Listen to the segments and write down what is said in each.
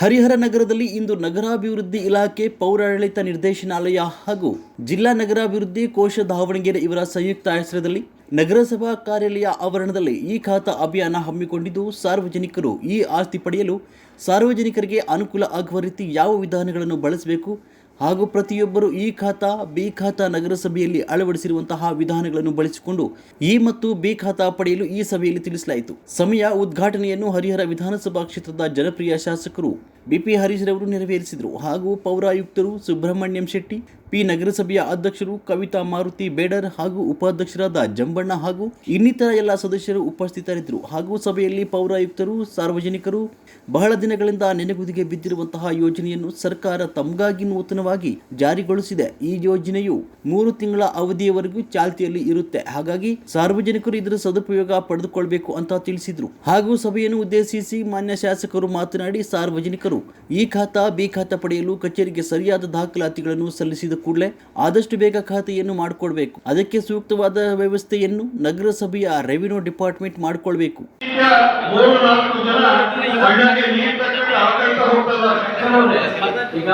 ಹರಿಹರ ನಗರದಲ್ಲಿ ಇಂದು ನಗರಾಭಿವೃದ್ಧಿ ಇಲಾಖೆ, ಪೌರಾಡಳಿತ ನಿರ್ದೇಶನಾಲಯ ಹಾಗೂ ಜಿಲ್ಲಾ ನಗರಾಭಿವೃದ್ಧಿ ಕೋಶ ದಾವಣಗೆರೆ ಇವರ ಸಂಯುಕ್ತ ಆಶ್ರಯದಲ್ಲಿ ನಗರಸಭಾ ಕಾರ್ಯಾಲಯ ಆವರಣದಲ್ಲಿ ಈ ಖಾತಾ ಅಭಿಯಾನ ಹಮ್ಮಿಕೊಂಡಿದ್ದು, ಸಾರ್ವಜನಿಕರು ಈ ಆಸ್ತಿ ಪಡೆಯಲು ಸಾರ್ವಜನಿಕರಿಗೆ ಅನುಕೂಲ ಆಗುವ ರೀತಿ ಯಾವ ವಿಧಾನಗಳನ್ನು ಬಳಸಬೇಕು ಹಾಗೂ ಪ್ರತಿಯೊಬ್ಬರು ಈ ಖಾತಾ, ಬಿ ಖಾತಾ ನಗರಸಭೆಯಲ್ಲಿ ಅಳವಡಿಸಿರುವಂತಹ ವಿಧಾನಗಳನ್ನು ಬಳಸಿಕೊಂಡು ಇ ಮತ್ತು ಬಿ ಖಾತಾ ಪಡೆಯಲು ಈ ಸಭೆಯಲ್ಲಿ ತಿಳಿಸಲಾಯಿತು. ಸಮಯ ಉದ್ಘಾಟನೆಯನ್ನು ಹರಿಹರ ವಿಧಾನಸಭಾ ಕ್ಷೇತ್ರದ ಜನಪ್ರಿಯ ಶಾಸಕರು ಬಿಪಿ ಹರೀಶ್ ರವರು ನೆರವೇರಿಸಿದರು. ಹಾಗೂ ಪೌರಾಯುಕ್ತರು ಸುಬ್ರಹ್ಮಣ್ಯಂ ಶೆಟ್ಟಿ, ಪಿ ನಗರಸಭೆಯ ಅಧ್ಯಕ್ಷರು ಕವಿತಾ ಮಾರುತಿ ಬೇಡರ್ ಹಾಗೂ ಉಪಾಧ್ಯಕ್ಷರಾದ ಜಂಬಣ್ಣ ಹಾಗೂ ಇನ್ನಿತರ ಎಲ್ಲ ಸದಸ್ಯರು ಉಪಸ್ಥಿತರಿದ್ದರು. ಹಾಗೂ ಸಭೆಯಲ್ಲಿ ಪೌರಾಯುಕ್ತರು, ಸಾರ್ವಜನಿಕರು ಬಹಳ ದಿನಗಳಿಂದ ನೆನೆಗುದಿಗೆ ಬಿದ್ದಿರುವಂತಹ ಯೋಜನೆಯನ್ನು ಸರ್ಕಾರ ತಮಗಾಗಿ ನೂತನವಾಗಿ ಜಾರಿಗೊಳಿಸಿದೆ. ಈ ಯೋಜನೆಯು ಮೂರು ತಿಂಗಳ ಅವಧಿಯವರೆಗೂ ಚಾಲ್ತಿಯಲ್ಲಿ ಇರುತ್ತೆ. ಹಾಗಾಗಿ ಸಾರ್ವಜನಿಕರು ಇದರ ಸದುಪಯೋಗ ಪಡೆದುಕೊಳ್ಬೇಕು ಅಂತ ತಿಳಿಸಿದ್ರು. ಹಾಗೂ ಸಭೆಯನ್ನು ಉದ್ದೇಶಿಸಿ ಮಾನ್ಯ ಶಾಸಕರು ಮಾತನಾಡಿ, ಸಾರ್ವಜನಿಕರು ಈ ಖಾತಾ, ಬಿ ಖಾತಾ ಪಡೆಯಲು ಕಚೇರಿಗೆ ಸರಿಯಾದ ದಾಖಲಾತಿಗಳನ್ನು ಸಲ್ಲಿಸಿದ ಕೂಡಲೇ ಆದಷ್ಟು ಬೇಗ ಖಾತೆಯನ್ನು ಮಾಡಿಕೊಳ್ಬೇಕು ಅದಕ್ಕೆ ಸೂಕ್ತವಾದ ವ್ಯವಸ್ಥೆಯನ್ನು ನಗರಸಭೆಯ ರೆವಿನ್ಯೂ ಡಿಪಾರ್ಟ್ಮೆಂಟ್ ಮಾಡಿಕೊಳ್ಬೇಕು. ಈಗ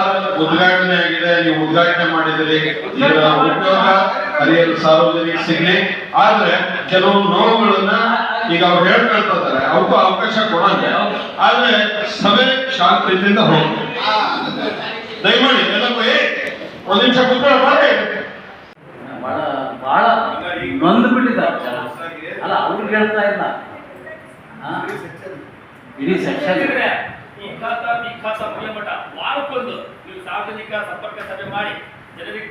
ನಾನು ಉದ್ಘಾಟನೆ ಆಗಿದೆ ನೀವು ಉದ್ಘಾಟನೆ ಮಾಡಿದ್ರಿ ಉಪಯೋಗ ಅರಿಯಲು ಸಾರ್ವಜನಿಕ ಸಿಗ್ಲಿ ಆದ್ರೆ ಕೆಲವು ನೋವುಗಳನ್ನ ಈಗ ಅವ್ರು ಹೇಳ್ಕೊಳ್ತಾ ಅವಕ್ಕೂ ಅವಕಾಶ ಕೊಡಂಗೆ ಆದ್ರೆ ಸಭೆ ಶಾಂತಿಯಿಂದ ಹೋಗಿ ದಯಮಾಡಿ ಎಲ್ಲಕ್ಕೂ ಏ ಒಂದ್ ನಿಮಿಷ ಕೂತ್ಕೊಳ್ಳ ಮಾಡಿ ಬಹಳ ಬಹಳ ನೊಂದು ಬಿಟ್ಟಿದ್ದಾರೆ ಅಲ್ಲ ಅವ್ರಿಗೆ ಹೇಳ್ತಾ ಇಲ್ಲ? ಇಡೀ ಸೆಕ್ಷನ್ ಈ ಖಾತಾ ಈ ಖಾತಾ ಮಟ್ಟ ವಾರಕ್ಕೊಂದು ನೀವು ಸಾರ್ವಜನಿಕ ಸಂಪರ್ಕ ಸಭೆ ಮಾಡಿ ಜನರಿಗೆ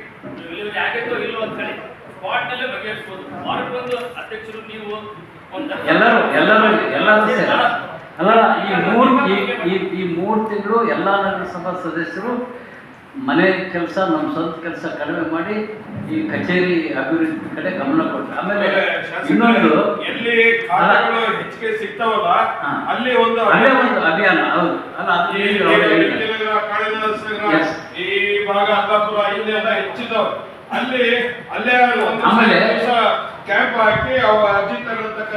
ಇಳುವರಿ ಆಗೈತೋ ಇಲ್ಲೋ ಅಂತ ಹೇಳಿ ಸ್ಪಾಟ್ ನಲ್ಲೇ ಬಗೆಹರಿಸ್ಬೋದು. ವಾರಕ್ಕೊಂದು ಅಧ್ಯಕ್ಷರು ನೀವು ಎಲ್ಲರೂ ಎಲ್ಲರೂ ಎಲ್ಲರೂ ಅಲ್ಲ ಈ ಮೂರು ಈ ಈ- ಮೂರು ತಿಂಗಳು ಎಲ್ಲ ನಗರಸಭಾ ಸದಸ್ಯರು ಮನೆ ಕೆಲಸ ನಮ್ಮ ಸ್ವಂತ ಕೆಲಸ ಕಡಿಮೆ ಮಾಡಿ ಈ ಕಚೇರಿ ಅಭಿವೃದ್ಧಿ ಕಡೆ ಗಮನ ಕೊಟ್ಟರು ಆಮೇಲೆ ಇನ್ನೊಂದು ಎಲ್ಲಿ ಹೆಚ್ಚಿಗೆ ಸಿಗ್ತಾವಲ್ಲ ಅಲ್ಲಿ ಒಂದು ಅಲ್ಲೇ ಒಂದು ಅಭಿಯಾನ ಹೌದು. ಅಲ್ಲ ಈ ಭಾಗ ಭಾಗ ಅಲ್ಲಾಪುರ ಇಲ್ಲೆಲ್ಲ ಹೆಚ್ಚಿದವು ಅಲ್ಲಿ ಅಲ್ಲೇ ಆಮೇಲೆ- ಕ್ಯಾಂಪ್ ಹಾಕಿ ಅವ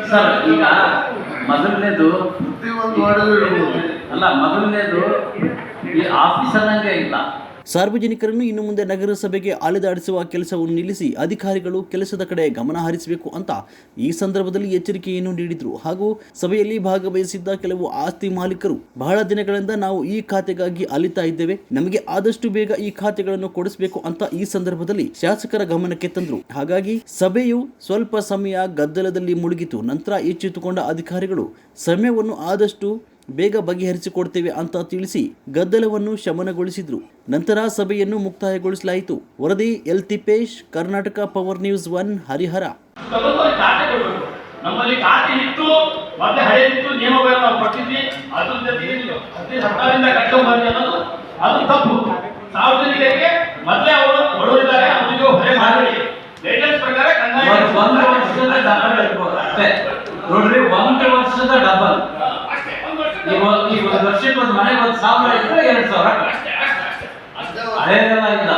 ಸರ್ ಈಗ ಮೊದಲನೇದು ಅಲ್ಲ ಮೊದಲನೇದು ಈ ಆಫೀಸ್ ಅನ್ನಂಗೆ ಇಲ್ಲ. ಸಾರ್ವಜನಿಕರನ್ನು ಇನ್ನು ಮುಂದೆ ನಗರಸಭೆಗೆ ಅಲೆದಾಡಿಸುವ ಕೆಲಸವನ್ನು ನಿಲ್ಲಿಸಿ ಅಧಿಕಾರಿಗಳು ಕೆಲಸದ ಕಡೆ ಗಮನ ಹರಿಸಬೇಕು ಅಂತ ಈ ಸಂದರ್ಭದಲ್ಲಿ ಎಚ್ಚರಿಕೆಯನ್ನು ನೀಡಿದರು. ಹಾಗೂ ಸಭೆಯಲ್ಲಿ ಭಾಗವಹಿಸಿದ್ದ ಕೆಲವು ಆಸ್ತಿ ಮಾಲೀಕರು, ಬಹಳ ದಿನಗಳಿಂದ ನಾವು ಈ ಖಾತೆಗಾಗಿ ಅಲಿತಾ ಇದ್ದೇವೆ. ನಮಗೆ ಆದಷ್ಟು ಬೇಗ ಈ ಖಾತೆಗಳನ್ನು ಕೊಡಿಸಬೇಕು ಅಂತ ಈ ಸಂದರ್ಭದಲ್ಲಿ ಶಾಸಕರ ಗಮನಕ್ಕೆ ತಂದರು. ಹಾಗಾಗಿ ಸಭೆಯು ಸ್ವಲ್ಪ ಸಮಯ ಗದ್ದಲದಲ್ಲಿ ಮುಳುಗಿತು. ನಂತರ ಎಚ್ಚೆತ್ತುಕೊಂಡ ಅಧಿಕಾರಿಗಳು, ಸಮಯವನ್ನು ಆದಷ್ಟು ಬೇಗ ಬಗೆಹರಿಸಿಕೊಡ್ತೇವೆ ಅಂತ ತಿಳಿಸಿ ಗದ್ದಲವನ್ನು ಶಮನಗೊಳಿಸಿದ್ರು. ನಂತರ ಸಭೆಯನ್ನು ಮುಕ್ತಾಯಗೊಳಿಸಲಾಯಿತು. ವರದಿ L. Tippesh Karnataka power news one Harihar. ನಮ್ಮಲ್ಲಿ ಖಾತೆ ಇತ್ತು ಮತ್ತೆ ಹಳೆದಿತ್ತು ನಿಯಮಗಳು ನಾವು ಕೊಟ್ಟಿದ್ವಿ. ಅದ್ರ ಜೊತೆಗೆ ಸರ್ಕಾರದಿಂದ ಕಟ್ಟುಬಂದಿ ಅನ್ನೋದು ಅದು ತಪ್ಪು. ಸಾರ್ವಜನಿಕರಿಗೆ ಮೊದಲೇ ಅವರು ಬಡವರಿದ್ದಾರೆ ಅವರಿಗೆ ಹೊರೆ ಮಾಡಬೇಡಿ ಲೇಟೆಸ್ಟ್ ಪ್ರಕಾರ ಒಂದು ಒಂದು ವರ್ಷದ ಡಬಲ್ ಇರ್ಬೋದು ಅಷ್ಟೇ. ನೋಡ್ರಿ ಒಂದು ವರ್ಷದ ಡಬಲ್ ಒಂದು ಮನೆ ಒಂದು ಸಾವಿರ ಇದ್ರೆ ಎರಡು ಸಾವಿರ ಹಳೇದೆಲ್ಲ ಇಲ್ಲ.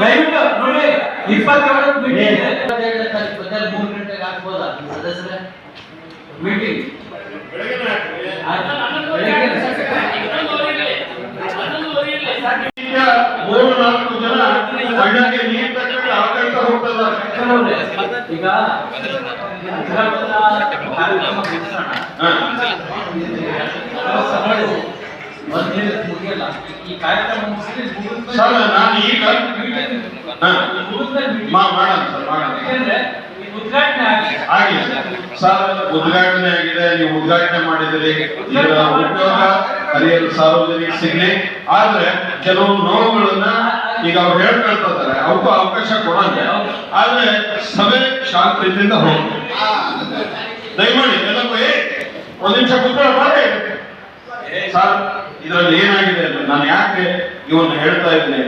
ದಯವಿಟ್ಟು ನೋಡಿ ಇಪ್ಪತ್ತೇಳು ಮೂರು ಗಂಟೆಗೆ ಆಗ್ಬೋದಾ ಸದಸ್ಯರೇ? ಮೀಟಿಂಗ್ ಈಗ ಮೂರು ನಾಲ್ಕು ಜನ ನೀರು ಈಗ ಸರ್ ನಾನು ಈಗ ಮಾಡೋಣ ಸರ್ ಮಾಡೋಣ. ಉದ್ಘಾಟನೆ ಆಗಿದೆ. ಸರ್. ಉದ್ಘಾಟನೆ ಆಗಿದೆ. ನೀವು ಉದ್ಘಾಟನೆ ಮಾಡಿದ್ರಿ ಇದರ ಉಪಯೋಗ ಹರಿಯಲು ಸಾರ್ವಜನಿಕ ಸಿಗ್ಲಿ. ಆದ್ರೆ ಕೆಲವು ನೋವುಗಳನ್ನ ಈಗ ಅವ್ರು ಹೇಳ್ಕೊಳ್ತಾ ಇದಾರೆ ಅವಕ್ಕೂ ಅವಕಾಶ ಕೊಡಂಗೆ. ಆದ್ರೆ ಸಭೆ ಶಾಂತಿಯಿಂದ ಹೋಗಿ ದಯಮಾಡಿ ಎಲ್ಲಕ್ಕೂ ಏ ಒಂದ್ ನಿಮಿಷ ಕೂತ್ಕೊಳ್ಳ ಏ ಸರ್ ಇದರಲ್ಲಿ ಏನಾಗಿದೆ ನಾನು ಯಾಕೆ ಇವನ್ನ ಹೇಳ್ತಾ ಇದ್ದೇನೆ